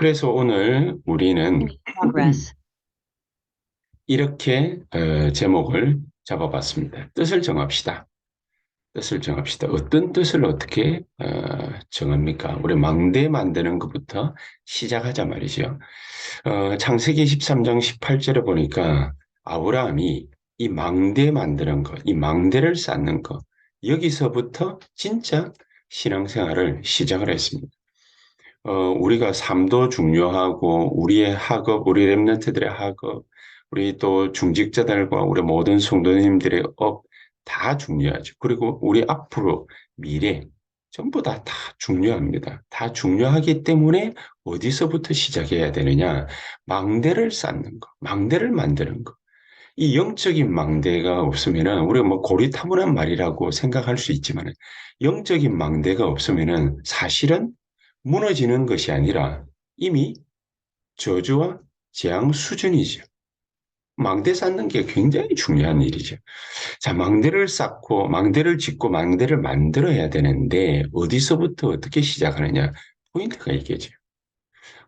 그래서 오늘 우리는 progress, 이렇게 어, 제목을 잡아봤습니다. 뜻을 정합시다. 뜻을 정합시다. 어떤 뜻을 어떻게 어, 정합니까? 우리 망대 만드는 것부터 시작하자 말이죠. 어, 창세기 13장 18절에 보니까 아브라함이 이 망대 만드는 것, 이 망대를 쌓는 것, 여기서부터 진짜 신앙생활을 시작을 했습니다. 어, 우리가 삶도 중요하고 우리의 학업, 우리 랩런트들의 학업, 우리 또 중직자들과 우리 모든 성도님들의 업 다 중요하죠. 그리고 우리 앞으로 미래 전부 다 다 중요합니다. 다 중요하기 때문에 어디서부터 시작해야 되느냐? 망대를 쌓는 거, 망대를 만드는 거. 이 영적인 망대가 없으면은 우리가 뭐 고리타분한 말이라고 생각할 수 있지만 영적인 망대가 없으면은 사실은 무너지는 것이 아니라 이미 저주와 재앙 수준이죠. 망대 쌓는 게 굉장히 중요한 일이죠. 자, 망대를 쌓고, 망대를 짓고, 망대를 만들어야 되는데, 어디서부터 어떻게 시작하느냐? 포인트가 있겠죠.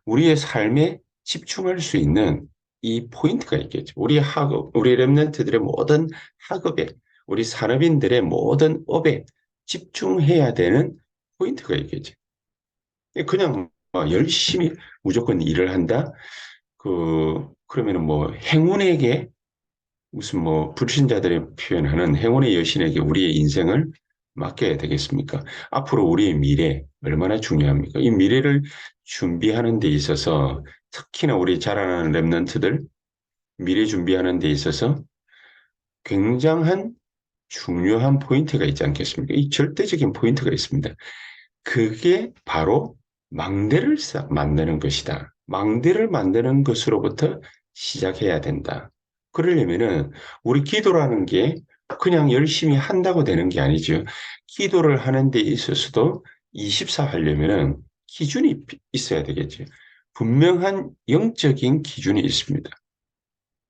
우리의 삶에 집중할 수 있는 이 포인트가 있겠죠. 우리 학업, 우리 랩런트들의 모든 학업에, 우리 산업인들의 모든 업에 집중해야 되는 포인트가 있겠죠. 그냥 뭐 열심히 무조건 일을 한다. 그 그러면은 뭐 행운에게 무슨 뭐 불신자들이 표현하는 행운의 여신에게 우리의 인생을 맡겨야 되겠습니까? 앞으로 우리의 미래 얼마나 중요합니까? 이 미래를 준비하는 데 있어서 특히나 우리 자라나는 랩런트들 미래 준비하는 데 있어서 굉장한 중요한 포인트가 있지 않겠습니까? 이 절대적인 포인트가 있습니다. 그게 바로 망대를 만드는 것이다. 망대를 만드는 것으로부터 시작해야 된다. 그러려면은 우리 기도라는 게 그냥 열심히 한다고 되는 게 아니죠. 기도를 하는 데 있어서도 24 하려면은 기준이 있어야 되겠죠. 분명한 영적인 기준이 있습니다.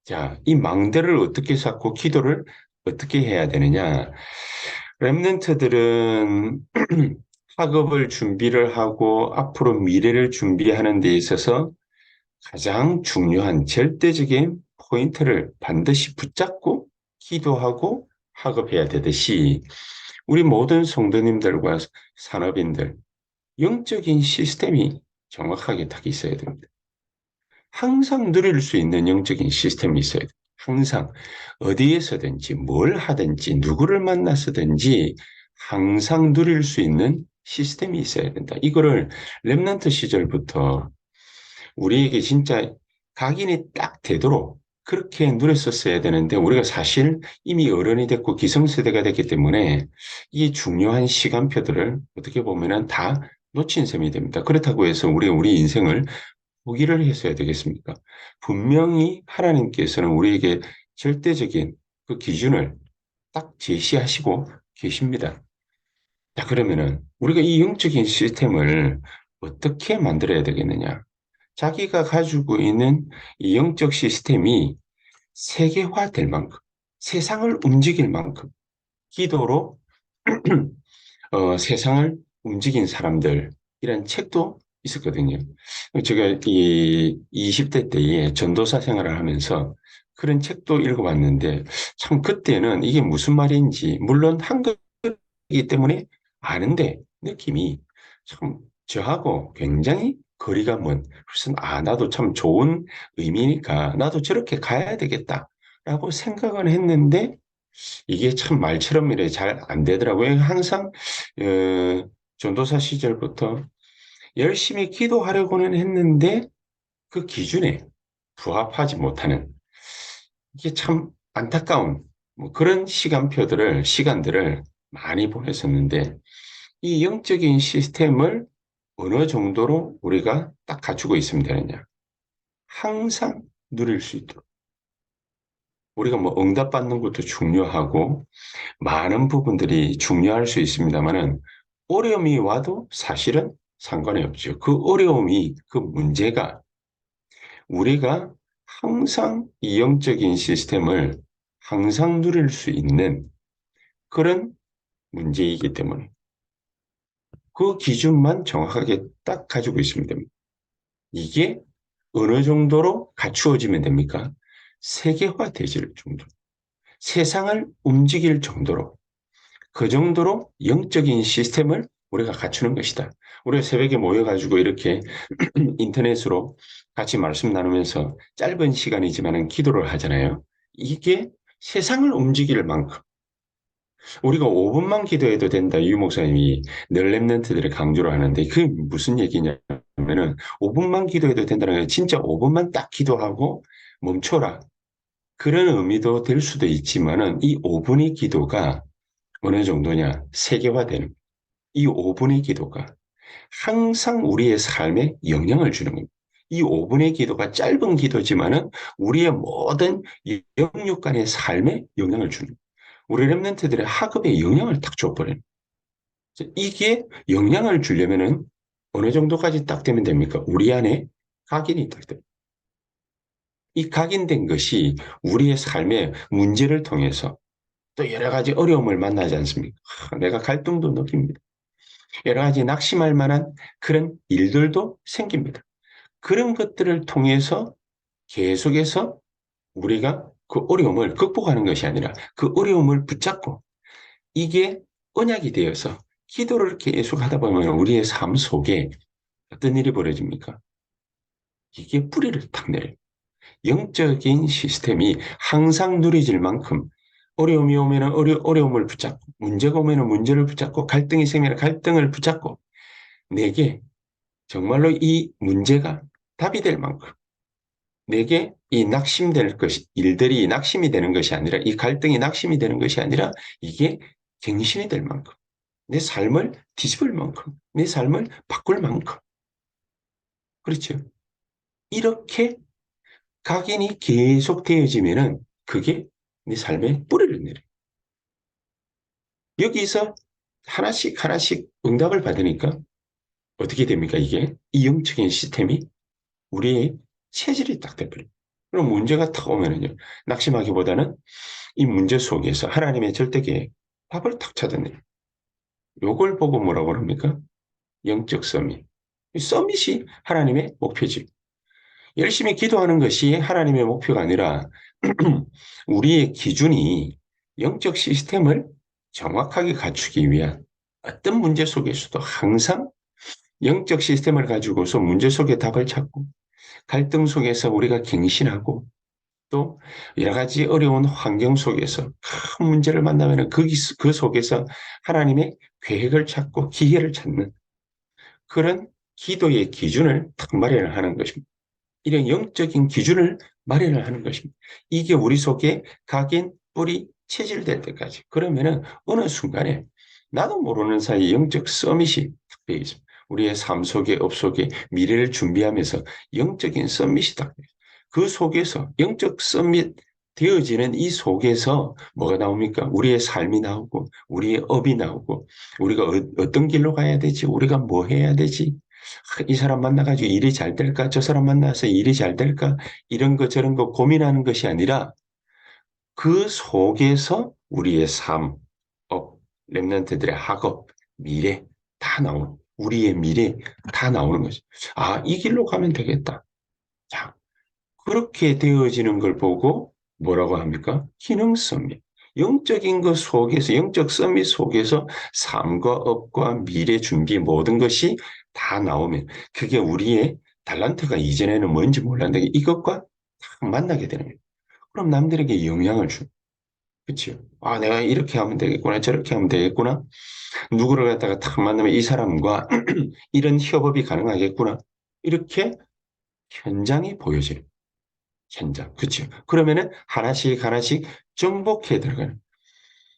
자, 이 망대를 어떻게 쌓고 기도를 어떻게 해야 되느냐. 랩런트들은 학업을 준비를 하고 앞으로 미래를 준비하는 데 있어서 가장 중요한 절대적인 포인트를 반드시 붙잡고 기도하고 학업해야 되듯이 우리 모든 성도님들과 산업인들 영적인 시스템이 정확하게 딱 있어야 됩니다. 항상 누릴 수 있는 영적인 시스템이 있어야 돼요. 항상 어디에서든지 뭘 하든지 누구를 만나서든지 항상 누릴 수 있는 시스템이 있어야 된다. 이거를 랩런트 시절부터 우리에게 진짜 각인이 딱 되도록 그렇게 누렸었어야 되는데 우리가 사실 이미 어른이 됐고 기성세대가 됐기 때문에 이 중요한 시간표들을 어떻게 보면은 다 놓친 셈이 됩니다. 그렇다고 해서 우리 우리 인생을 포기를 했어야 되겠습니까? 분명히 하나님께서는 우리에게 절대적인 그 기준을 딱 제시하시고 계십니다. 자, 그러면은 우리가 이 영적인 시스템을 어떻게 만들어야 되겠느냐? 자기가 가지고 있는 이 영적 시스템이 세계화 될 만큼, 세상을 움직일 만큼, 기도로 어, 세상을 움직인 사람들이란 책도 있었거든요. 제가 이 20대 때에 전도사 생활을 하면서 그런 책도 읽어봤는데 참 그때는 이게 무슨 말인지 물론 한글 이기 때문에 아는데 느낌이 참 저하고 굉장히 거리가 먼 그래서 아 나도 참 좋은 의미니까 나도 저렇게 가야 되겠다 라고 생각은 했는데 이게 참 말처럼 이래 잘 안 되더라고요. 항상 어, 전도사 시절부터 열심히 기도하려고는 했는데 그 기준에 부합하지 못하는 이게 참 안타까운 뭐 그런 시간표들을 시간들을 많이 보냈었는데 이 영적인 시스템을 어느 정도로 우리가 딱 갖추고 있으면 되느냐. 항상 누릴 수 있도록. 우리가 뭐 응답받는 것도 중요하고 많은 부분들이 중요할 수 있습니다만은 어려움이 와도 사실은 상관이 없죠. 그 어려움이 그 문제가 우리가 항상 이 영적인 시스템을 항상 누릴 수 있는 그런 문제이기 때문에 그 기준만 정확하게 딱 가지고 있으면 됩니다. 이게 어느 정도로 갖추어지면 됩니까? 세계화 되질 정도. 세상을 움직일 정도로 그 정도로 영적인 시스템을 우리가 갖추는 것이다. 우리가 새벽에 모여가지고 이렇게 인터넷으로 같이 말씀 나누면서 짧은 시간이지만 기도를 하잖아요. 이게 세상을 움직일 만큼 우리가 5분만 기도해도 된다. 유 목사님이 늘 랩런트들을 강조를 하는데 그게 무슨 얘기냐면은 5분만 기도해도 된다는 게 진짜 5분만 딱 기도하고 멈춰라. 그런 의미도 될 수도 있지만은 이 5분의 기도가 어느 정도냐 세계화되는 이 5분의 기도가 항상 우리의 삶에 영향을 주는 겁니다. 이 5분의 기도가 짧은 기도지만은 우리의 모든 영육 간의 삶에 영향을 주는 우리 랩런트들의 학업에 영향을 딱 줘버려요. 이게 영향을 주려면은 어느 정도까지 딱 되면 됩니까? 우리 안에 각인이 딱 돼. 이 각인된 것이 우리의 삶의 문제를 통해서 또 여러 가지 어려움을 만나지 않습니까? 내가 갈등도 느낍니다. 여러 가지 낙심할 만한 그런 일들도 생깁니다. 그런 것들을 통해서 계속해서 우리가 그 어려움을 극복하는 것이 아니라 그 어려움을 붙잡고 이게 언약이 되어서 기도를 계속 하다 보면 우리의 삶 속에 어떤 일이 벌어집니까? 이게 뿌리를 탁 내려요. 영적인 시스템이 항상 누리질 만큼 어려움이 오면 어려, 어려움을 붙잡고 문제가 오면 문제를 붙잡고 갈등이 생기면 갈등을 붙잡고 내게 정말로 이 문제가 답이 될 만큼 내게 이 낙심될 것이 일들이 낙심이 되는 것이 아니라 이 갈등이 낙심이 되는 것이 아니라 이게 갱신이 될 만큼 내 삶을 뒤집을 만큼 내 삶을 바꿀 만큼 그렇죠. 이렇게 각인이 계속 되어지면은 그게 네 삶에 뿌리를 내려. 여기서 하나씩 하나씩 응답을 받으니까 어떻게 됩니까? 이게 이 영적인 시스템이 우리의 체질이 딱 돼버려요. 그럼 문제가 탁 오면은요, 낙심하기보다는 이 문제 속에서 하나님의 절대 계획, 밥을 탁 찾아내요. 요걸 보고 뭐라고 합니까? 영적 서밋. 이 서밋이 하나님의 목표지. 열심히 기도하는 것이 하나님의 목표가 아니라 우리의 기준이 영적 시스템을 정확하게 갖추기 위한 어떤 문제 속에서도 항상 영적 시스템을 가지고서 문제 속에 답을 찾고 갈등 속에서 우리가 갱신하고 또 여러 가지 어려운 환경 속에서 큰 문제를 만나면 거기, 그 속에서 하나님의 계획을 찾고 기회를 찾는 그런 기도의 기준을 탁 마련을 하는 것입니다. 이런 영적인 기준을 마련을 하는 것입니다. 이게 우리 속에 각인, 뿌리, 체질될 때까지. 그러면은 어느 순간에 나도 모르는 사이 영적 서밋이 되어 있습니다. 우리의 삶 속에, 업 속에 미래를 준비하면서 영적인 서밋이 딱. 그 속에서 영적 서밋 되어지는 이 속에서 뭐가 나옵니까? 우리의 삶이 나오고, 우리의 업이 나오고, 우리가 어, 떤 길로 가야 되지? 우리가 뭐 해야 되지? 이 사람 만나가지고 일이 잘 될까? 저 사람 만나서 일이 잘 될까? 이런 거 저런 거 고민하는 것이 아니라 그 속에서 우리의 삶, 업, 랩런트들의 학업, 미래 다 나오는 우리의 미래 다 나오는 거죠. 아, 이 길로 가면 되겠다. 자, 그렇게 되어지는 걸 보고 뭐라고 합니까? 기능성이 영적인 것 속에서, 영적 서밋 속에서 삶과 업과 미래 준비 모든 것이 다 나오면 그게 우리의 달란트가 이전에는 뭔지 몰랐는데 이것과 딱 만나게 되는 거예요. 그럼 남들에게 영향을 주. 그렇죠? 아, 내가 이렇게 하면 되겠구나, 저렇게 하면 되겠구나. 누구를 갖다가 딱 만나면 이 사람과 이런 협업이 가능하겠구나. 이렇게 현장이 보여지는. 현장. 그렇죠? 그러면은 하나씩 하나씩 정복해 들어가는.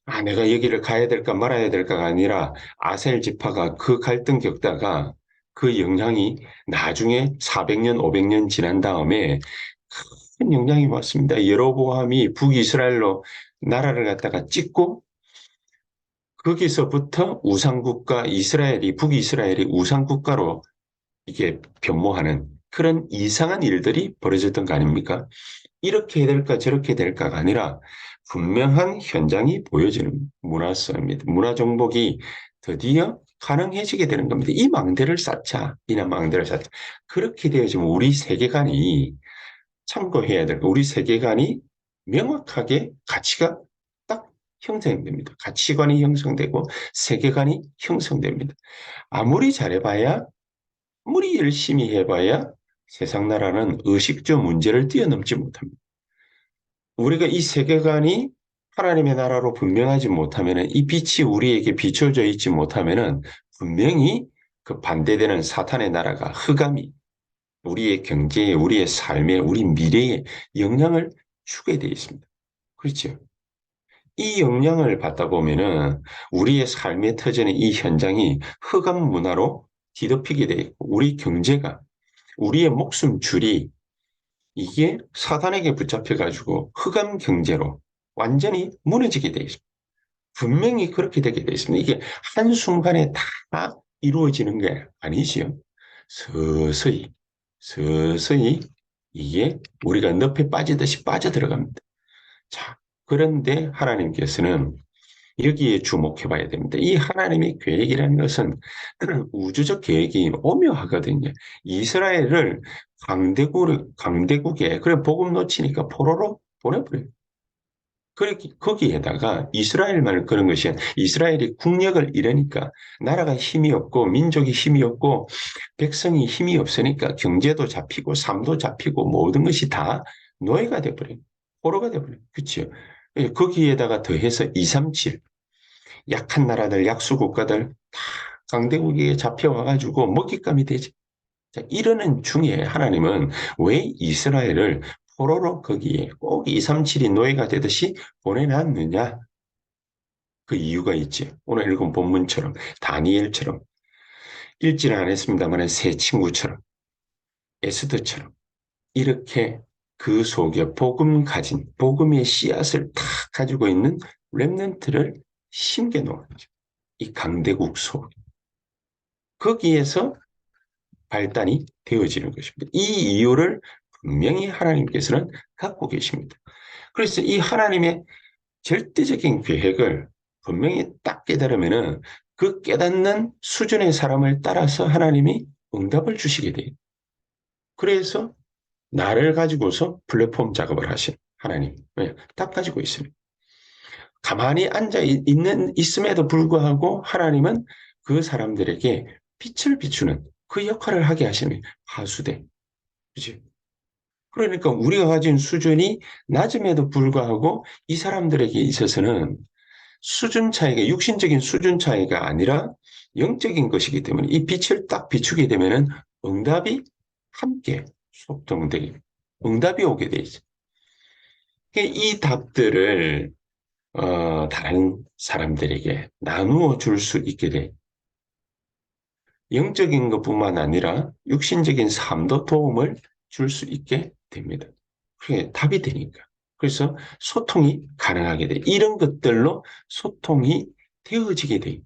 아, 내가 여기를 가야 될까 말아야 될까가 아니라 아셀 지파가 그 갈등 겪다가 그 영향이 나중에 400년, 500년 지난 다음에 큰 영향이 왔습니다. 여로보암이 북이스라엘로 나라를 갖다가 찍고 거기서부터 우상국가 이스라엘이 북이스라엘이 우상국가로 이게 변모하는 그런 이상한 일들이 벌어졌던 거 아닙니까? 이렇게 될까 저렇게 될까가 아니라 분명한 현장이 보여지는 문화성입니다. 문화 정복이 드디어 가능해지게 되는 겁니다. 이 망대를 쌓자, 이나 망대를 쌓자. 그렇게 되어지면 우리 세계관이 참고해야 될 거, 우리 세계관이 명확하게 가치가 딱 형성됩니다. 가치관이 형성되고 세계관이 형성됩니다. 아무리 잘해봐야, 아무리 열심히 해봐야 세상 나라는 의식주 문제를 뛰어넘지 못합니다. 우리가 이 세계관이 하나님의 나라로 분명하지 못하면 이 빛이 우리에게 비춰져 있지 못하면 분명히 그 반대되는 사탄의 나라가 흑암이 우리의 경제에, 우리의 삶에, 우리 미래에 영향을 주게 되어 있습니다. 그렇죠? 이 영향을 받다 보면은 우리의 삶에 터지는 이 현장이 흑암 문화로 뒤덮이게 되어 있고 우리 경제가 우리의 목숨 줄이 이게 사단에게 붙잡혀 가지고 흑암 경제로 완전히 무너지게 되어 있습니다. 분명히 그렇게 되게 되어 있습니다. 이게 한순간에 다 이루어지는 게 아니지요. 서서히 서서히 이게 우리가 늪에 빠지듯이 빠져들어갑니다. 자, 그런데 하나님께서는 여기에 주목해 봐야 됩니다. 이 하나님의 계획이라는 것은 우주적 계획이 오묘하거든요. 이스라엘을 강대국, 강대국에, 그래, 복음 놓치니까 포로로 보내버려요. 그렇게, 거기에다가 이스라엘만을 그런 것이 이스라엘이 국력을 잃으니까 나라가 힘이 없고 민족이 힘이 없고 백성이 힘이 없으니까 경제도 잡히고 삶도 잡히고 모든 것이 다 노예가 돼버려요. 포로가 돼버려요. 그치요? 예, 거기에다가 더해서 237 약한 나라들, 약수 국가들 다 강대국에 잡혀와가지고 먹잇감이 되지. 자, 이러는 중에 하나님은 왜 이스라엘을 포로로 거기에 꼭 237이 노예가 되듯이 보내놨느냐? 그 이유가 있지. 오늘 읽은 본문처럼 다니엘처럼 읽지는 않았습니다만 새 친구처럼 에스더처럼 이렇게 그 속에 복음 가진 복음의 씨앗을 다 가지고 있는 렘넌트를 심겨 놓은 거죠. 이 강대국 속 거기에서 발단이 되어지는 것입니다. 이 이유를 분명히 하나님께서는 갖고 계십니다. 그래서 이 하나님의 절대적인 계획을 분명히 딱 깨달으면은 그 깨닫는 수준의 사람을 따라서 하나님이 응답을 주시게 돼요. 그래서 나를 가지고서 플랫폼 작업을 하신 하나님. 딱 가지고 있습니다. 가만히 앉아 있는, 있음에도 불구하고 하나님은 그 사람들에게 빛을 비추는 그 역할을 하게 하시는 하수대. 그지? 그러니까 우리가 가진 수준이 낮음에도 불구하고 이 사람들에게 있어서는 수준 차이가, 육신적인 수준 차이가 아니라 영적인 것이기 때문에 이 빛을 딱 비추게 되면은 응답이 함께 속동되게, 응답이 오게 돼 있어. 이 답들을 어, 다른 사람들에게 나누어 줄 수 있게 돼. 영적인 것뿐만 아니라 육신적인 삶도 도움을 줄 수 있게 됩니다. 그게 답이 되니까. 그래서 소통이 가능하게 돼. 이런 것들로 소통이 되어지게 돼.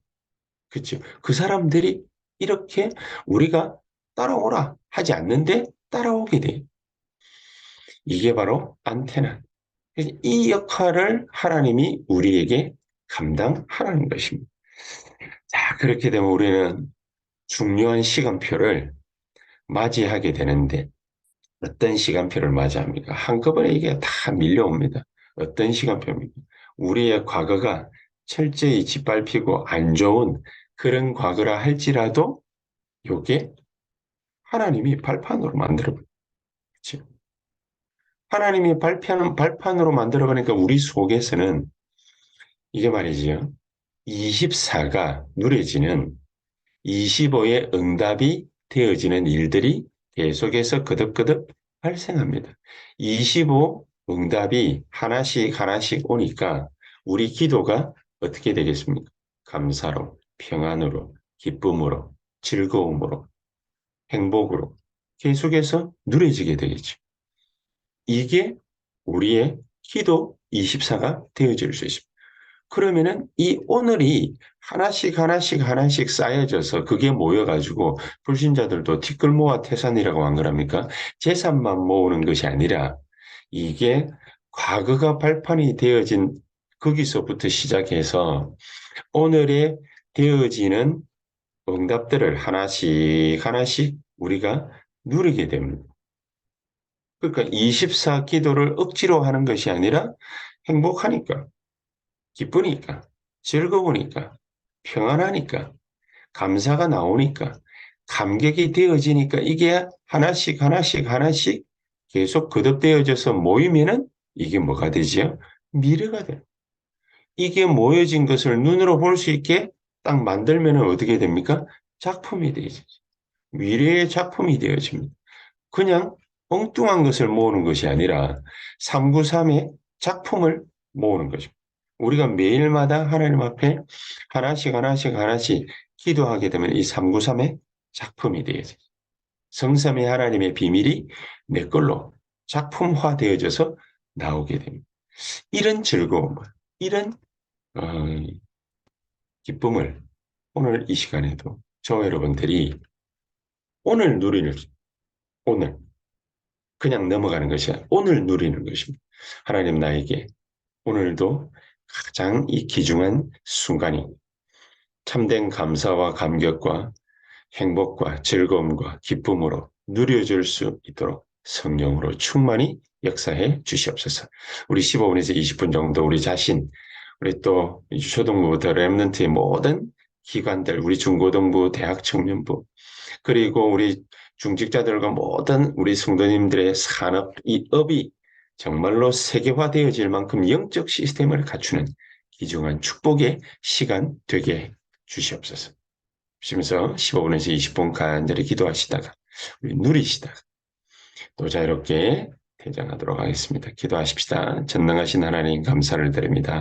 그렇죠? 그 사람들이 이렇게 우리가 따라오라 하지 않는데 따라오게 돼. 이게 바로 안테나. 이 역할을 하나님이 우리에게 감당하라는 것입니다. 자, 그렇게 되면 우리는 중요한 시간표를 맞이하게 되는데 어떤 시간표를 맞이합니까? 한꺼번에 이게 다 밀려옵니다. 어떤 시간표입니까? 우리의 과거가 철저히 짓밟히고 안 좋은 그런 과거라 할지라도 요게 하나님이 발판으로 만들어버려요. 그렇죠? 하나님이 발판, 발판으로 만들어버리니까 우리 속에서는 이게 말이지요. 24가 누려지는 25의 응답이 되어지는 일들이 계속해서 거듭거듭 발생합니다. 25 응답이 하나씩 하나씩 오니까 우리 기도가 어떻게 되겠습니까? 감사로, 평안으로, 기쁨으로, 즐거움으로, 행복으로 계속해서 누려지게 되겠죠. 이게 우리의 기도 24가 되어질 수 있습니다. 그러면은 이 오늘이 하나씩 하나씩 하나씩 쌓여져서 그게 모여가지고 불신자들도 티끌 모아 태산이라고 한 거랍니까? 재산만 모으는 것이 아니라 이게 과거가 발판이 되어진 거기서부터 시작해서 오늘에 되어지는 응답들을 하나씩 하나씩 우리가 누리게 됩니다. 그러니까 24 기도를 억지로 하는 것이 아니라 행복하니까, 기쁘니까, 즐거우니까, 평안하니까, 감사가 나오니까, 감격이 되어지니까 이게 하나씩 하나씩 하나씩 계속 거듭되어져서 모이면은 이게 뭐가 되지요? 미래가 돼요. 이게 모여진 것을 눈으로 볼 수 있게 딱 만들면 어떻게 됩니까? 작품이 되어지죠. 미래의 작품이 되어집니다. 그냥 엉뚱한 것을 모으는 것이 아니라 393의 작품을 모으는 것입니다. 우리가 매일마다 하나님 앞에 하나씩 하나씩 하나씩 기도하게 되면 이 393의 작품이 되어져요. 성삼의 하나님의 비밀이 내 걸로 작품화되어져서 나오게 됩니다. 이런 즐거움, 이런 어, 기쁨을 오늘 이 시간에도 저 여러분들이 오늘 누리는 오늘 그냥 넘어가는 것이 아니라 오늘 누리는 것입니다. 하나님 나에게 오늘도 가장 이 귀중한 순간이 참된 감사와 감격과 행복과 즐거움과 기쁨으로 누려줄 수 있도록 성령으로 충만히 역사해 주시옵소서. 우리 15분에서 20분 정도 우리 자신, 우리 또 초등부부터 랩런트의 모든 기관들, 우리 중고등부, 대학 청년부, 그리고 우리 중직자들과 모든 우리 성도님들의 산업, 이 업이 정말로 세계화되어질 만큼 영적 시스템을 갖추는 귀중한 축복의 시간 되게 주시옵소서. 쉬면서 15분에서 20분 간절히 기도하시다가 우리 누리시다가 또 자유롭게 대장하도록 하겠습니다. 기도하십시다. 전능하신 하나님 감사를 드립니다.